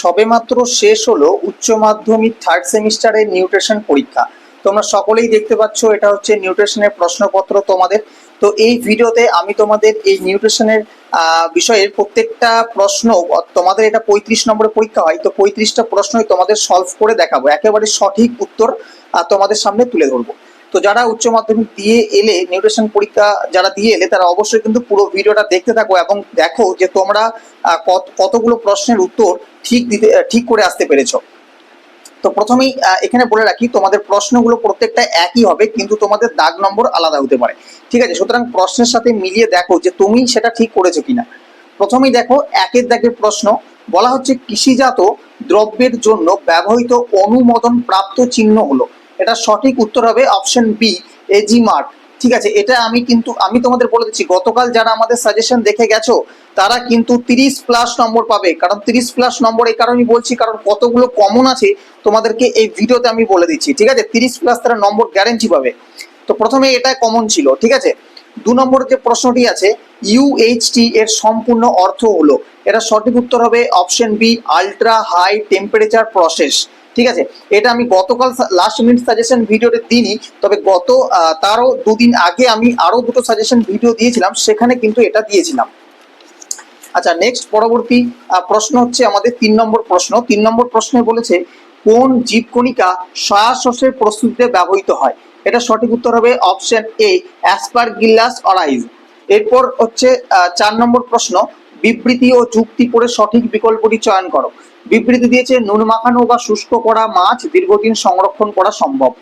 সবেমাত্র শেষ হলো উচ্চ মাধ্যমিক থার্ড সেমিস্টারের নিউট্রিশন পরীক্ষা। তোমরা সকলেই দেখতে পাচ্ছ এটা হচ্ছে নিউট্রিশনের প্রশ্নপত্র তোমাদের। তো এই ভিডিওতে আমি তোমাদের এই নিউট্রিশনের বিষয়ের প্রত্যেকটা প্রশ্ন, তোমাদের এটা পঁয়ত্রিশ নম্বরের পরীক্ষা হয়, তো পঁয়ত্রিশটা প্রশ্নই তোমাদের সলভ করে দেখাবো। একেবারে সঠিক উত্তর তোমাদের সামনে তুলে ধরবো। তো যারা উচ্চ মাধ্যমিক দিয়ে এলে নিউট্রিশন পরীক্ষা যারা দিয়ে এলে তারা অবশ্যই কিন্তু পুরো ভিডিওটা দেখতে থাকো এবং দেখো যে তোমরা কত- কতগুলো প্রশ্নের উত্তর ঠিক দিতে ঠিক করে আসতে পেরেছ। তো প্রথমেই এখানে বলে রাখি, তোমাদের প্রশ্নগুলো প্রত্যেকটা একই হবে, কিন্তু তোমাদের দাগ নম্বর আলাদা হতে পারে। ঠিক আছে? সুতরাং প্রশ্নের সাথে মিলিয়ে দেখো যে তুমি সেটা ঠিক করেছ কিনা। প্রথমেই দেখো, একের দাগের প্রশ্ন। বলা হচ্ছে, কৃষিজাত দ্রব্যের জন্য ব্যবহৃত অনুমোদন প্রাপ্ত চিহ্ন হলো। এটা সঠিক উত্তর হবে অপশন বি এজি মার্ক ঠিক আছে, এটা আমি কিন্তু, আমি তোমাদের বলে দিচ্ছি, গতকাল যারা আমাদের সাজেশন দেখে গেছো, তারা কিন্তু তিরিশ প্লাস নম্বর পাবে। কারণ তিরিশ প্লাস নম্বর এই কারণেই বলছি, কারণ কতগুলো কমন আছে, তোমাদেরকে এই ভিডিওতে আমি বলে দিচ্ছি। ঠিক আছে, তিরিশ প্লাস তারা নম্বর গ্যারেন্টি পাবে। তো প্রথমে এটা কমন ছিল, ঠিক আছে? দু নম্বর যে প্রশ্নটি আছে ইউএইচটি এর সম্পূর্ণ অর্থ হলো, এটা সঠিক উত্তর হবে option B ultra high temperature process ঠিক আছে? এটা আমি গতকাল লাস্ট মিনিট সাজেশন ভিডিওতে দিইনি, তবে গত তারও দুদিন আগে আমি আরও দুটো সাজেশন ভিডিও দিয়েছিলাম, সেখানে কিন্তু এটা দিয়েছিলাম। আচ্ছা নেক্সট পরবর্তী প্রশ্ন হচ্ছে আমাদের তিন নম্বর প্রশ্ন। তিন নম্বর প্রশ্নে বলেছে, কোন জীবকণিকা সয়াসসের প্রস্তুতিতে ব্যবহৃত হয়? এটা সঠিক উত্তর হবে অপশন এ অ্যাসপারগিল্লাস অরাইজ এরপর হচ্ছে চার নম্বর প্রশ্ন, বিবৃতি ও যুক্তি করে সঠিক বিকল্পটি চয়ন করো। বিবৃতি দিয়েছে, নুন মাখানো বা শুষ্ক করা মাছ দীর্ঘদিন সংরক্ষণ করা সম্ভব।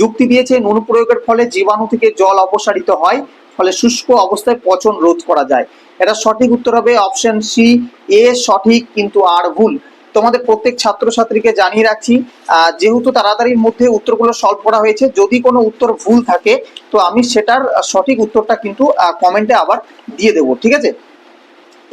যুক্তি দিয়েছে, নুন প্রয়োগের ফলে জীবাণু থেকে জল অপসারিত হয়, ফলে শুষ্ক অবস্থায় পচন রোধ করা যায়। এটা সঠিক উত্তর হবে অপশন সি, এ সঠিক কিন্তু আর ভুল। তোমাদের প্রত্যেক ছাত্রছাত্রীকে জানিয়ে রাখছি যেহেতু তাড়াতাড়ির মধ্যে উত্তরগুলো সলভ করা হয়েছে, যদি কোনো উত্তর ভুল থাকে, তো আমি সেটার সঠিক উত্তরটা কিন্তু কমেন্টে আবার দিয়ে দেবো, ঠিক আছে?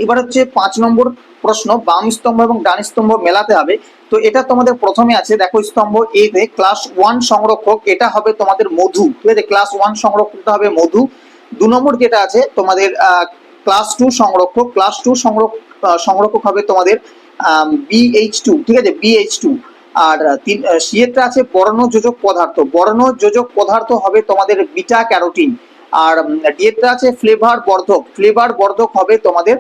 এবার হচ্ছে পাঁচ নম্বর প্রশ্ন, বাম স্তম্ভ এবং ডান স্তম্ভ মেলাতে হবে। তো এটা তোমাদের প্রথমে আছে, দেখো স্তম্ভ এ তে ক্লাস ওয়ান সংরক্ষক, এটা হবে তোমাদের মধু, ঠিক আছে? ক্লাস ওয়ান সংরক্ষকটা হবে মধু। দু নম্বর যেটা আছে, তোমাদের ক্লাস টু সংরক্ষক ক্লাস টু সংরক্ষক হবে তোমাদের বিএইচ টু ঠিক আছে? বিএইচ টু আর তিন সিএটা আছে বর্ণ যোজক পদার্থ। বর্ণ যোজক পদার্থ হবে তোমাদের বিটা ক্যারোটিন। আর ডিএটা আছে ফ্লেভার বর্ধক। ফ্লেভার বর্ধক হবে তোমাদের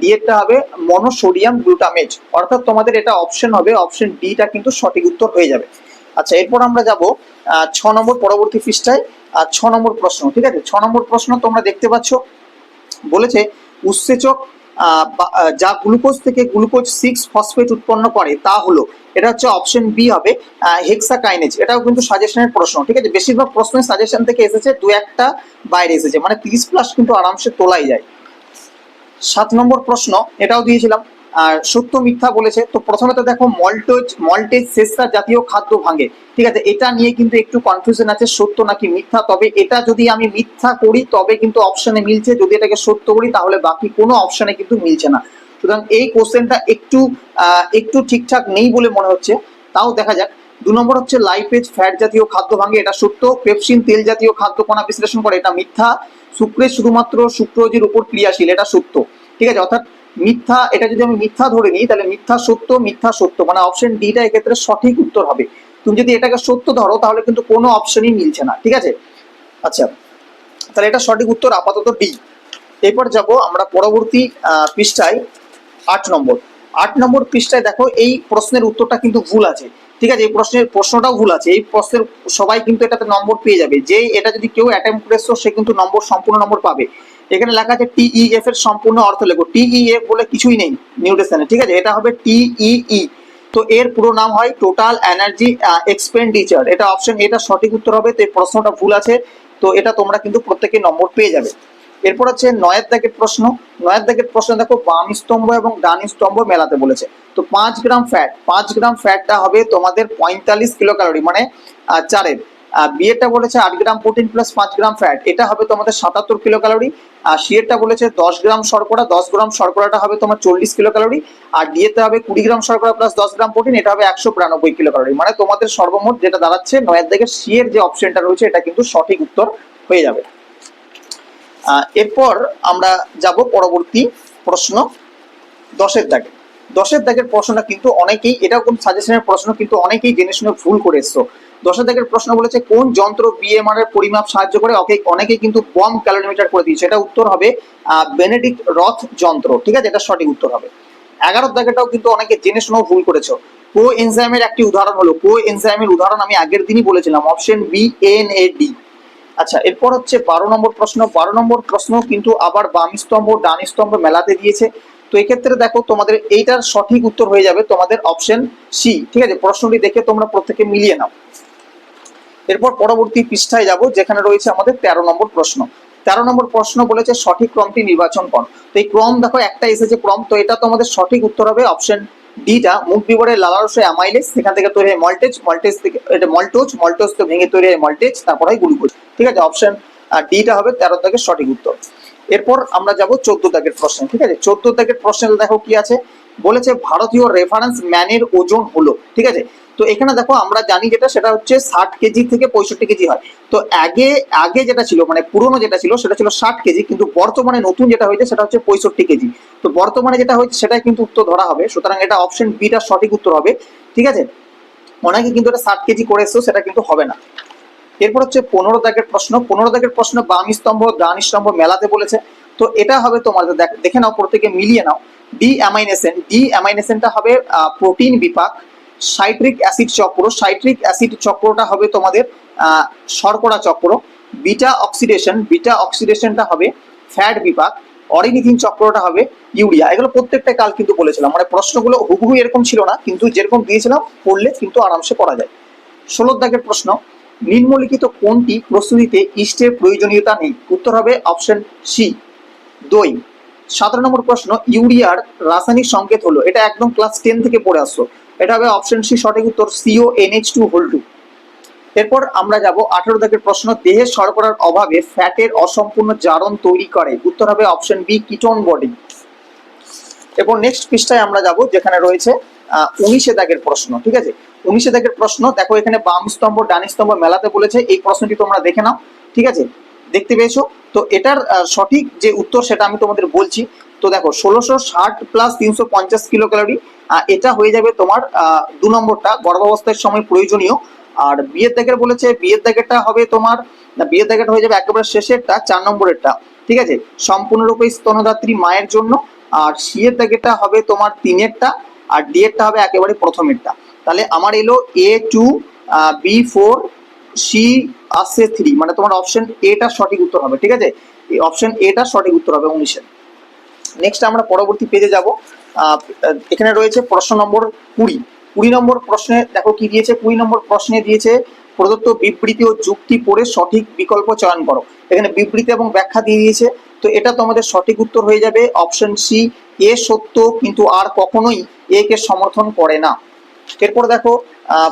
ডিএটা হবে মনোসোডিয়াম গ্লুটামেট অর্থাৎ তোমাদের এটা অপশন হবে অপশন ডিটা কিন্তু সঠিক উত্তর হয়ে যাবে। আচ্ছা এরপর আমরা যাব ছ নম্বর পরবর্তী পৃষ্ঠায় ছ নম্বর প্রশ্ন, ঠিক আছে? ছ নম্বর প্রশ্ন তোমরা দেখতে পাচ্ছ, বলেছে উৎসেচক যা গ্লুকোজ থেকে গ্লুকোজ সিক্স ফসফেট উৎপন্ন করে, তা হলো, এটা হচ্ছে অপশন বি হবে হেক্সাকাইনেজ এটাও কিন্তু সাজেশনের প্রশ্ন, ঠিক আছে? বেশিরভাগ প্রশ্নের সাজেশন থেকে এসেছে, দু একটা বাইরে এসেছে মানে তিরিশ প্লাস কিন্তু আরামসে তোলাই যায়। সাত নম্বর প্রশ্ন, এটাও দিয়েছিলাম। আর সত্য মিথ্যা বলেছে। তো প্রথমে তো দেখো মল্টেজ মল্টেজ সেসরা জাতীয় খাদ্য ভাঙে। ঠিক আছে, এটা নিয়ে কিন্তু একটু কনফিউশন আছে, সত্য নাকি মিথ্যা? তবে এটা যদি আমি মিথ্যা করি, তবে কিন্তু অপশনে মিলছে। যদি এটাকে সত্য করি, তাহলে বাকি কোনো অপশনে কিন্তু মিলছে না। সুতরাং এই কোশ্চেনটা একটু একটু ঠিকঠাক নেই বলে মনে হচ্ছে। তাও দেখা যাক। দু নম্বর হচ্ছে লাইপেজ ফ্যাট জাতীয় খাদ্য ভাঙে, এটা সত্য। পেপসিন তেল জাতীয় খাদ্য কণা বিশ্লেষণ করে, এটা মিথ্যা। শুক্রের শুধুমাত্র শুক্রজির উপর ক্রিয়াশীল, এটা সত্য। ঠিক আছে, অর্থাৎ মিথ্যা, এটা যদি আমি মিথ্যা ধরে নিই, তাহলে মিথ্যা সত্য মিথ্যা সত্য। মানে অপশন ডিটা এক্ষেত্রে সঠিক উত্তর হবে। তুমি যদি এটাকে সত্য ধরো, তাহলে কিন্তু কোনো অপশনই মিলছে না, ঠিক আছে? আচ্ছা তাহলে এটা সঠিক উত্তর আপাতত ডি এরপর যাব আমরা পরবর্তী পৃষ্ঠায় আট নম্বর। আট নম্বর পৃষ্ঠায় দেখো, এই প্রশ্নের উত্তরটা কিন্তু ভুল আছে, ঠিক আছে? এই প্রশ্নের, প্রশ্নটাও ভুল আছে। এই প্রশ্নের সবাই কিন্তু এটাতে নম্বর পেয়ে যাবে। যে এটা যদি কেউ অ্যাটেম্প করেছ, সে কিন্তু নম্বর, সম্পূর্ণ নম্বর পাবে। এখানে লেখা আছে টিইএফ এর সম্পূর্ণ অর্থ লেখো। টিইএফ বলে কিছুই নেই নিউট্রিশনে ঠিক আছে? এটা হবে টিইই তো এর পুরো নাম হয় টোটাল এনার্জি এক্সপেন্ডিচার এটা অপশন এটা সঠিক উত্তর হবে, তো এই প্রশ্নটা ভুল আছে। তো এটা তোমরা কিন্তু প্রত্যেকে নম্বর পেয়ে যাবে। এরপর হচ্ছে নয়ের দাগের প্রশ্ন। নয়ের দাগের প্রশ্ন দেখো, বাম স্তম্ভ এবং ডান স্তম্ভ মেলাতে বলেছে। তো পাঁচ গ্রাম ফ্যাট পাঁচ গ্রাম ফ্যাটটা হবে তোমাদের পঁয়তাল্লিশ কিলো ক্যালোরি মানে চারের। বিয়েটা বলেছে আট গ্রাম প্রোটিন প্লাস পাঁচ গ্রাম ফ্যাট এটা হবে তোমাদের সাতাত্তর কিলো ক্যালোরি আর সিএরটা বলেছে দশ গ্রাম শর্করা, দশ গ্রাম শর্করাটা হবে তোমার চল্লিশ কিলো ক্যালোরি আর ডিএতে হবে কুড়ি গ্রাম শর্করা প্লাস দশ গ্রাম প্রোটিন এটা হবে একশো বিরানব্বই কিলো ক্যালোরি মানে তোমাদের সর্বমোট যেটা দাঁড়াচ্ছে, নয়ের দিকে সি এর যে অপশনটা রয়েছে, এটা কিন্তু সঠিক উত্তর হয়ে যাবে। এরপর আমরা যাব পরবর্তী প্রশ্ন দশের দাগে। দশের দাগের প্রশ্নটা কিন্তু অনেকেই, এটাও কোন সাজেশনের প্রশ্ন, কিন্তু অনেকেই জেনে শুনে ভুল করে এসছো। দশের প্রশ্ন বলেছে, কোন যন্ত্র বিএমআর এর পরিমাপ সাহায্য করে? অনেকেই কিন্তু বম ক্যালোরিমিটার করে দিয়েছে। এটা উত্তর হবে বেনেডিক্ট রথ যন্ত্র। ঠিক আছে? এটা সঠিক উত্তর হবে। এগারো দাগেটাও কিন্তু অনেকে জেনে শুনেও ভুল করেছ। কো এনজাইমের একটি উদাহরণ হলো কো এনজাইমের উদাহরণ আমি আগের দিনই বলেছিলাম, option B N A D আচ্ছা এরপর হচ্ছে বারো নম্বর প্রশ্ন। বারো নম্বর প্রশ্ন কিন্তু আবার বাম স্তম্ভ, ডান স্তম্ভ মেলাতে দিয়েছে। তো এক্ষেত্রে দেখো, তোমাদের এইটার সঠিক উত্তর হয়ে যাবে তোমাদের অপশন সি ঠিক আছে? প্রশ্নটি দেখে তোমরা প্রত্যেকে মিলিয়ে নাও। এরপর পরবর্তী পৃষ্ঠায় যাব, যেখানে রয়েছে আমাদের তেরো নম্বর প্রশ্ন। তেরো নম্বর প্রশ্ন বলেছে সঠিক ক্রমটি নির্বাচন কর। তো এই ক্রম দেখো, একটা এসেছে ক্রম, তো এটা তোমাদের সঠিক উত্তর হবে অপশন ডিটা মুখ বিবরে লালারসে অ্যামাইলেজ সেখান থেকে তৈরি হয় মল্টেজ মল্টেজ থেকে এটা মল্টোজ মল্টোজ থেকে ভেঙে তৈরি হয় মল্টেজ তারপর হয় গ্লুকোজ ঠিক আছে অপশন ডিটা হবে তেরো দাগের সঠিক উত্তর। এরপর আমরা যাব চোদ্দ দাগের প্রশ্ন, ঠিক আছে? চোদ্দ দাগের প্রশ্নে দেখো কি আছে? বলেছে ভারতীয় রেফারেন্স ম্যানের ওজন হলো, ঠিক আছে? তো এখানে দেখো, আমরা জানি যেটা, সেটা হচ্ছে ষাট কেজি থেকে পঁয়ষট্টি কেজি হয়। তো আগে আগে যেটা ছিল মানে পুরনো যেটা ছিল, সেটা ছিল ষাট কেজি, কিন্তু বর্তমানে নতুন যেটা হয়েছে, সেটা হচ্ছে পঁয়ষট্টি কেজি। তো বর্তমানে যেটা হয়েছে, সেটাই কিন্তু উত্তর ধরা হবে। সুতরাং এটা অপশন বিটা সঠিক উত্তর হবে। ঠিক আছে? অনেকে কিন্তু এটা ষাট কেজি করে এসছো সেটা কিন্তু হবে না। এরপর হচ্ছে পনেরো দাগের প্রশ্ন। পনেরো দাগের প্রশ্ন, বাম স্তম্ভ, ডান স্তম্ভ মেলাতে বলেছে। তো এটা হবে তোমার, দেখ- দেখে নাও, প্রত্যেকে মিলিয়ে নাও। ডি অ্যামাইনেসেন ডি অ্যামাইনেসেনটা হবে প্রোটিন বিপাক। সাইট্রিক অ্যাসিড চক্র। সাইট্রিক অ্যাসিড চক্রটা হবে তোমাদের শর্করা চক্র। বিটা অক্সিডেশন, বিটা অক্সিডেশনটা হবে ফ্যাট বিপাক। অরিনিথিন চক্রটা হবে ইউরিয়া। এগুলো প্রত্যেকটা কাল কিন্তু বলেছিলাম। মানে প্রশ্নগুলো হুবহু এরকম ছিল না, কিন্তু যেরকম দিয়েছিলাম, পড়লে কিন্তু আরামসে পড়া যায়। ষোলো দাগের প্রশ্ন, নিম্নলিখিত কোনটি প্রস্তুতিতে ইস্টের প্রয়োজনীয়তা নেই? উত্তর হবে অপশন সি, দই। সতেরো নম্বর প্রশ্ন, ইউরিয়ার রাসায়নিক সংকেত হলো। এটা একদম ক্লাস টেন থেকে পড়ে আসছো। এটা হবে অপশন সি সঠিক উত্তর CO NH two whole two এরপর আমরা যাব আঠারো দাগের প্রশ্ন, দেহে শর্করার অভাবে ফ্যাটের অসম্পূর্ণ জারণ তৈরি করে। উত্তর হবে অপশন বি কিটোন বডি এরপর নেক্সট পৃষ্ঠায় আমরা যাব, যেখানে রয়েছে উনিশে দাগের প্রশ্ন, ঠিক আছে? উনিশে দাগের প্রশ্ন, দেখো এখানে বাম স্তম্ভ, ডান স্তম্ভ মেলাতে বলেছে, এই প্রশ্নটি তোমরা দেখে নাও, ঠিক আছে? দেখতে পেয়েছ? তো এটার সঠিক যে উত্তর, সেটা আমি তোমাদের বলছি। তো দেখো, ষোলোশো ষাট প্লাস তিনশো পঞ্চাশ কিলো ক্যালোরি এটা হয়ে যাবে তোমার দু নম্বরটা গর্ভাবস্থার সময় প্রয়োজনীয়। আর বিয়ের দাগের বলেছে, বিয়ের দাগেরটা হবে তোমার বিয়ের দাগেরটা হয়ে যাবে একেবারে শেষেরটা, চার নম্বরেরটা, ঠিক আছে? সম্পূর্ণরূপে স্তনদাত্রী মায়ের জন্য, আর সিয়ের দাগেরটা হবে তোমার তিনেরটা, আর ডি হবে একেবারে প্রথমেরটা। তাহলে আমার এলো A two B four C আসছে থ্রি মানে তোমার অপশন এটা সঠিক উত্তর হবে, ঠিক আছে? এই অপশন এটা সঠিক উত্তর হবে উনিশের। নেক্সট আমরা পরবর্তী পেজে যাব। এখানে রয়েছে প্রশ্ন নম্বর কুড়ি। কুড়ি নম্বর প্রশ্নে দেখো কি দিয়েছে? কুড়ি নম্বর প্রশ্নে দিয়েছে, প্রদত্ত বিবৃতি ও যুক্তি পড়ে সঠিক বিকল্প চয়ন করো। এখানে বিবৃতি এবং ব্যাখ্যা দিয়ে দিয়েছে। তো এটা তোমাদের সঠিক উত্তর হয়ে যাবে অপশন সি এ সত্য কিন্তু আর কখনোই এ কে সমর্থন করে না। এরপর দেখো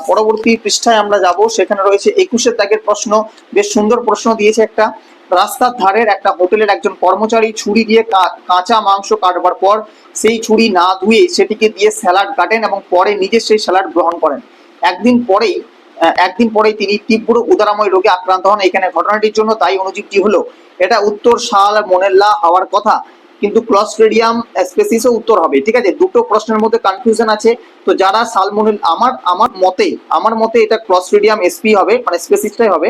পরবর্তী পৃষ্ঠায় আমরা যাব। সেখানে রয়েছে একুশের দাগের প্রশ্ন। বেশ সুন্দর প্রশ্ন দিয়েছে একটা। রাস্তার ধারের একটা হোটেলের একজন কর্মচারী ছুরি দিয়ে কাঁচা মাংস কাটবার পর সেই ছুরি না ধুয়ে সেটিকে দিয়ে স্যালাড কাটেন এবং পরে নিজে সেই স্যালাড গ্রহণ করেন। একদিন পরেই একদিন পরেই তিনি তীব্র উদারাময় রোগে আক্রান্ত হন এখানে ঘটনাটির জন্য দায়ী অনুজীবটি হলো, এটা উত্তর শাল মোনেল্লা হওয়ার কথা, কিন্তু ক্লস্ট্রেডিয়াম স্পেসিসও উত্তর হবে। ঠিক আছে, দুটো প্রশ্নের মধ্যে কনফিউশন আছে, তো যারা সালমোনেল আমার আমার মতে আমার মতে এটা ক্লস্ট্রেডিয়াম এসপি হবে মানে স্পেসিসটাই হবে।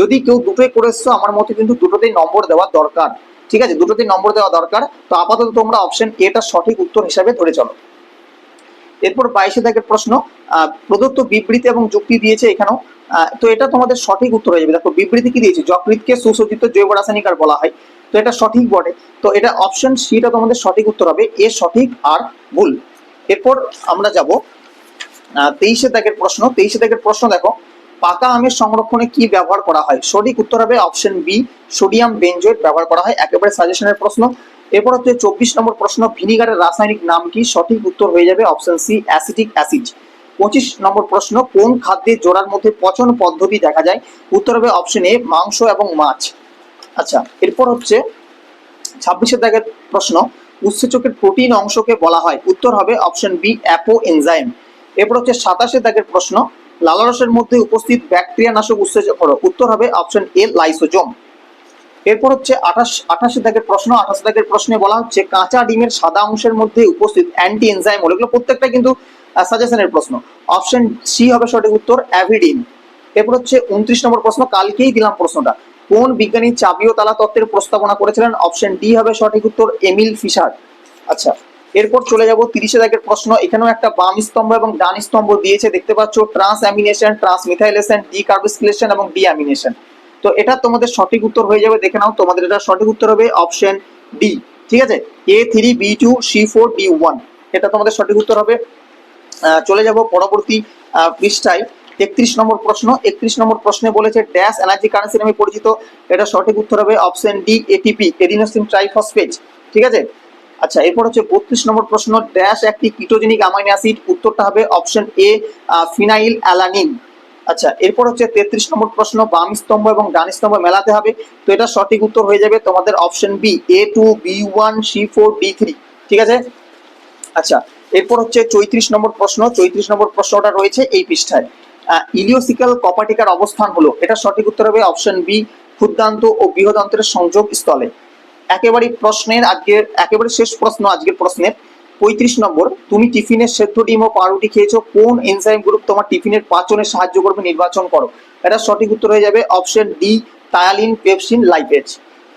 যদি কেউ দুটোই করে এসছো, আমার মতে কিন্তু দুটোতেই নম্বর দেওয়া দরকার। ঠিক আছে? দুটোতেই নম্বর দেওয়া দরকার। তো আপাতত তোমরা অপশন এটা সঠিক উত্তর হিসাবে ধরে চলো। এরপর বাইশে দাগের প্রশ্ন প্রদত্ত বিবৃতি এবং যুক্তি দিয়েছে এখানেও। তো এটা তোমাদের সঠিক উত্তর হয়ে যাবে। দেখো, বিবৃতি কি দিয়েছে? যকৃতকে সুসজ্জিত জৈব রাসায়নিক আর বলা হয়। তো এটা সঠিক বটে। তো এটা অপশন সিটা তোমাদের সঠিক উত্তর হবে এ সঠিক আর ভুল। এরপর আমরা যাব তেইশে দাগের প্রশ্ন। তেইশে দাগের প্রশ্ন দেখো পাকা আমের সংরক্ষণে কি ব্যবহার করা হয়? সঠিক উত্তর হবে অপশন বি সোডিয়াম বেঞ্জয়েট ব্যবহার করা হয়। একেবারে সাজেশনের প্রশ্ন। এরপর হচ্ছে চব্বিশ নম্বর প্রশ্ন, ভিনিগারের রাসায়নিক নাম কি? সঠিক উত্তর হয়ে যাবে অপশন সি অ্যাসিটিক অ্যাসিড পঁচিশ নম্বর প্রশ্ন, কোন খাদ্যের জোড়ার মধ্যে পচন পদ্ধতি দেখা যায়? উত্তর হবে অপশন এ মাংস এবং মাছ। আচ্ছা এরপর হচ্ছে ছাব্বিশের দাগের প্রশ্ন, উৎসেচকের প্রোটিন অংশকে বলা হয়। উত্তর হবে অপশন বি অ্যাপো এনজাইম এরপর হচ্ছে সাতাশের দাগের প্রশ্ন লালারসের মধ্যে উপস্থিত ব্যাকটেরিয়া নাশক উৎসেচক হলো। উত্তর হবে অপশন এ লাইসোজোম এরপর হচ্ছে আঠাশ, আঠাশি দাগের প্রশ্ন, আঠাশ দাগের প্রশ্নে বলা হচ্ছে কাঁচা ডিমের সাদা অংশের মধ্যে উপস্থিত অ্যান্টি এনজাইম হলো। এগুলো প্রত্যেকটা কিন্তু সাজেশনের প্রশ্ন। অপশন সি হবে সঠিক উত্তর অ্যাভিডিন এরপর হচ্ছে উনত্রিশ নম্বর প্রশ্ন, কালকেই দিলাম প্রশ্নটা। কোন বিজ্ঞানী চাবি ও তালা তত্ত্বের প্রস্তাবনা করেছিলেন? অপশন ডি হবে সঠিক উত্তর, এমিল ফিশার। আচ্ছা এরপর চলে যাব তিরিশে দাগের প্রশ্ন। এখানেও একটা বাম স্তম্ভ এবং ডান স্তম্ভ দিয়েছে, দেখতে পাচ্ছ transamination transmethylation decarboxylation এবং ডি অ্যামিনেশন তো এটা তোমাদের সঠিক উত্তর হয়ে যাবে, দেখে নাও তোমাদের এটা সঠিক উত্তর হবে অপশন ডি। ঠিক আছে? A three B two C four D one এটা তোমাদের সঠিক উত্তর হবে। চলে যাব পরবর্তী পৃষ্ঠায়। একত্রিশ নম্বর প্রশ্ন। একত্রিশ নম্বর প্রশ্নে বলেছে ড্যাশ এনার্জি কারেন্সি নামে পরিচিত। এটা সঠিক উত্তর হবে option D ATP adenosine triphosphate ঠিক আছে? আচ্ছা এরপর হচ্ছে বত্রিশ নম্বর প্রশ্ন ড্যাশ একটি কিটোজেনিক অ্যামাইনো অ্যাসিড উত্তরটা হবে অপশন এ ফিনাইল অ্যালানিন আচ্ছা এরপর হচ্ছে তেত্রিশ নম্বর প্রশ্ন, বাম স্তম্ভ এবং ডান স্তম্ভ মেলাতে হবে। তো এটা সঠিক উত্তর হয়ে যাবে তোমাদের option B A two B one C four D three ঠিক আছে? আচ্ছা এরপর হচ্ছে চৌত্রিশ নম্বর প্রশ্ন, চৌত্রিশ নম্বর প্রশ্নটা রয়েছে এই পৃষ্ঠায়। ইলিওসিক্যাল কপাটিকার অবস্থান হলো, এটা সঠিক উত্তর হবে অপশন বি ক্ষুদ্রান্ত ও বৃহদান্তের সংযোগ স্থলে। একেবারে প্রশ্নের আজকের, একেবারে শেষ প্রশ্ন আজকের প্রশ্নের। পঁয়ত্রিশ নম্বর, তুমি টিফিনের সেদ্ধ ডিম ও পাউরুটি খেয়েছো, কোন এনজাইম গ্রুপ তোমার টিফিনের পাচনে সাহায্য করবে নির্বাচন করো? এটা সঠিক উত্তর হয়ে যাবে option D ptyalin pepsin lipase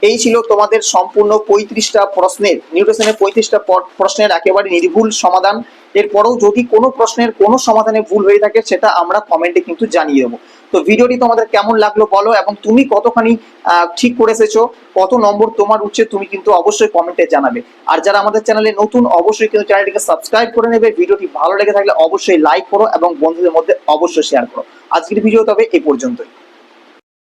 এই ছিল তোমাদের সম্পূর্ণ পঁয়ত্রিশটা প্রশ্নের নিউট্রিশনের পঁয়ত্রিশটা প্রশ্নের একেবারে নির্ভুল সমাধান। এরপরেও যদি কোনো প্রশ্নের কোনো সমাধানে ভুল হয়ে থাকে, সেটা আমরা কমেন্টে কিন্তু জানিয়ে দেবো। তো ভিডিওটি তোমাদের কেমন লাগল বলো, এবং তুমি কতখানি ঠিক করে এসেছ, কত নম্বর তোমার উঠছে তুমি কিন্তু অবশ্যই কমেন্টে জানাবে। আর যারা আমাদের চ্যানেলে নতুন, অবশ্যই কিন্তু চ্যানেলটিকে সাবস্ক্রাইব করে নেবে। ভিডিওটি ভালো লেগে থাকলে অবশ্যই লাইক করো এবং বন্ধুদের মধ্যে অবশ্যই শেয়ার করো। আজকের ভিডিও তবে এ পর্যন্তই।